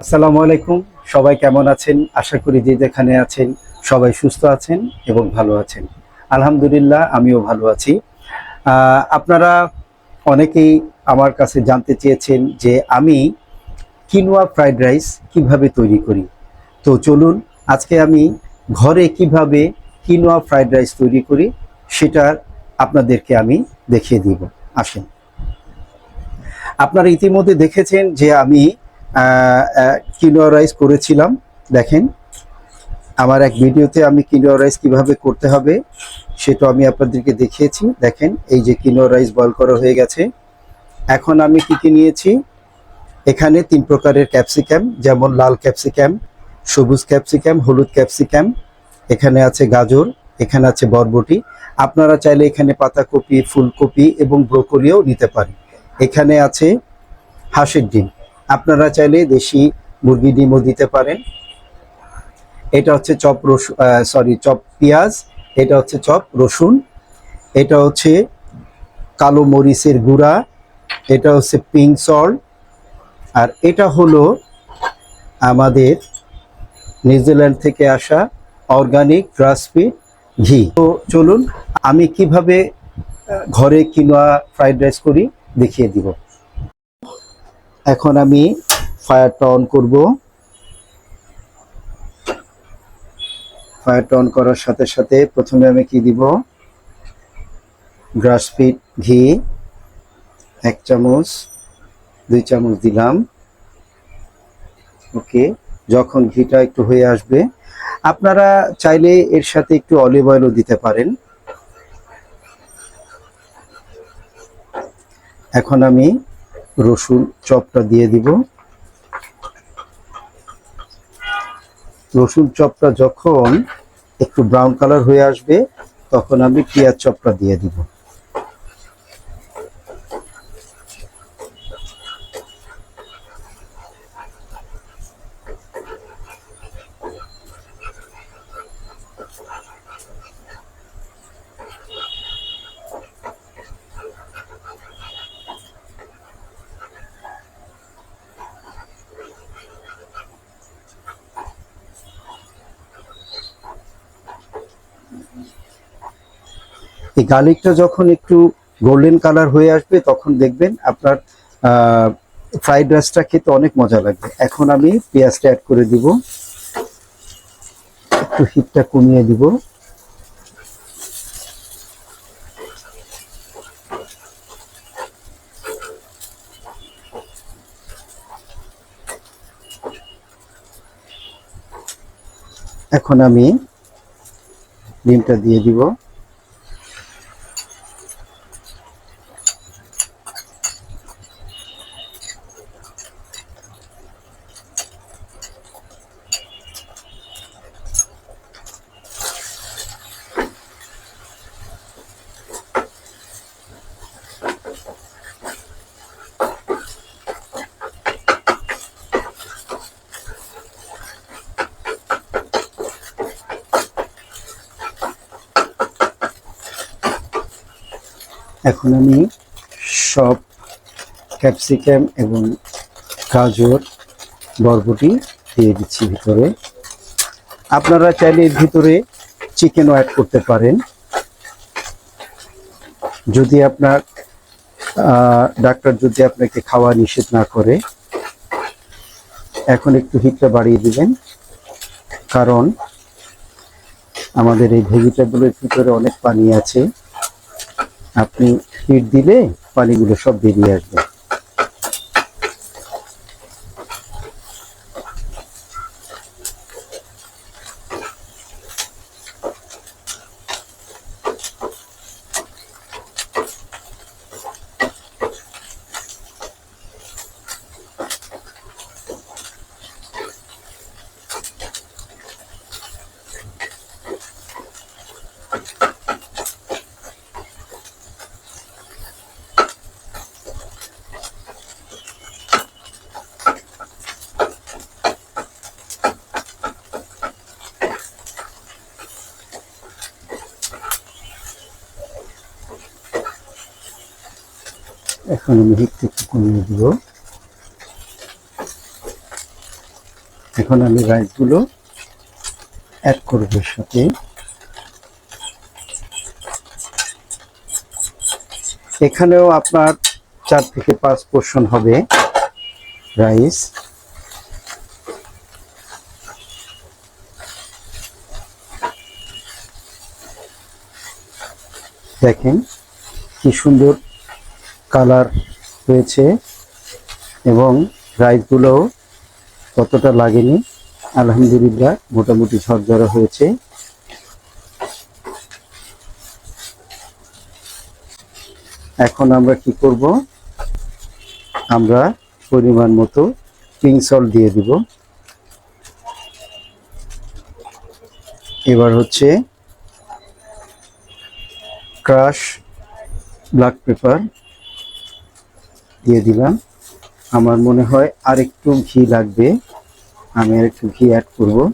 আসসালামু আলাইকুম। সবাই কেমন আছেন? আশা করি যে যেখানে আছেন সবাই সুস্থ আছেন এবং ভালো আছেন। আলহামদুলিল্লাহ, আমিও ভালো আছি। আপনারা অনেকেই আমার কাছে জানতে চেয়েছেন যে আমি কিনোয়া ফ্রাইড রাইস কীভাবে তৈরি করি। তো চলুন, আজকে আমি ঘরে কীভাবে কিনোয়া ফ্রাইড রাইস তৈরি করি সেটা আপনাদেরকে আমি দেখিয়ে দিব। আসেন। আপনারা ইতিমধ্যে দেখেছেন যে আমি কিনোয়া রাইস করেছিলাম, দেখেন। আমার এক ভিডিওতে আমি কিনোয়া রাইস কীভাবে করতে হবে, সেটা আমি আপনাদেরকে দেখিয়েছি। দেখেন, এই যে কিনোয়া রাইস বয়ল করা হয়ে গেছে। এখন আমি কি কি নিয়েছি? এখানে তিন প্রকারের ক্যাপসিকাম যেমন লাল ক্যাপসিকাম সবুজ ক্যাপসিকাম হলুদ ক্যাপসিকাম এখানে আছে গাজর, এখানে আছে বরবটি। আপনারা চাইলে এখানে পাতাকপি, ফুলকপি এবং ব্রোকলিও নিতে পারেন। এখানে আছে হাঁসের ডিম। আপনারা চাইলে দেশি মুরগি ডিমও দিতে পারেন। এটা হচ্ছে চপ রসুন সরি চপ পেঁয়াজ, এটা হচ্ছে চপ রসুন, এটা হচ্ছে কালো মরিচের গুঁড়া, এটা হচ্ছে পিঙ্ক সল্ট আর এটা হলো আমাদের নিউজিল্যান্ড থেকে আসা অর্গানিক গ্রাসফিড ঘি। তো চলুন, আমি কীভাবে ঘরে কিনোয়া ফ্রাইড রাইস করি দেখিয়ে দিব। এখন আমি ফায়ারটা অন করব। ফায়ারটা অন করার সাথে সাথে প্রথমে আমি কি দিব? গ্রাসফিড ঘি, এক চামচ, দুই চামচ দিলাম। ওকে, যখন ঘিটা একটু হয়ে আসবে। আপনারা চাইলে এর সাথে একটু অলিভ অয়েলও দিতে পারেন। এখন আমি রসুন চপটা দিয়ে দিব। রসুন চপটা যখন একটু ব্রাউন কালার হয়ে আসবে, তখন আমি পেঁয়াজ চপটা দিয়ে দিব। এই গার্লিকটা যখন একটু গোল্ডেন কালার হয়ে আসবে, তখন দেখবেন আপনার ফ্রাইড রাইসটা খেতে অনেক মজা লাগবে। এখন আমি পেঁয়াজটা অ্যাড করে দিব। একটু হিটটা কমিয়ে দিব। এখন আমি ডিমটা দিয়ে দিব। এখন আমি সব ক্যাপসিকাম এবং গাজর, বরবটি দিয়ে দিচ্ছি ভিতরে। আপনারা চাইলে ভিতরে চিকেনও অ্যাড করতে পারেন। যদি আপনার ডাক্তার যদি আপনাকে খাওয়া নিষেধ না করে, এখন একটু হিটটা বাড়িয়ে দিবেন। কারণ আমাদের এই ভেজিটেবলের ভিতরে অনেক পানি আছে। আপনি হিট দিলে পানিগুলো সব বেরিয়ে আসবে। এখন আমি একটু কমিয়ে দিব। এখন আমি রাইসগুলো অ্যাড করব এর সাথে। এখানেও আপনার চার থেকে পাঁচ পোর্শন হবে রাইস দেখেন কি সুন্দর কালার হয়েছে এবং রাইসগুলোও কতটা লাগেনি। আলহামদুলিল্লাহ, মোটামুটি ঝরঝরা হয়েছে। এখন আমরা কি করব? আমরা পরিমাণ মতো সল্ট দিয়ে দিব। এবার হচ্ছে ক্রাশ ব্ল্যাক পেপার। দিয়ে দিলাম। আমার মনে হয় আরেকটু ঘি লাগবে। আমি আরেকটু ঘি অ্যাড করব।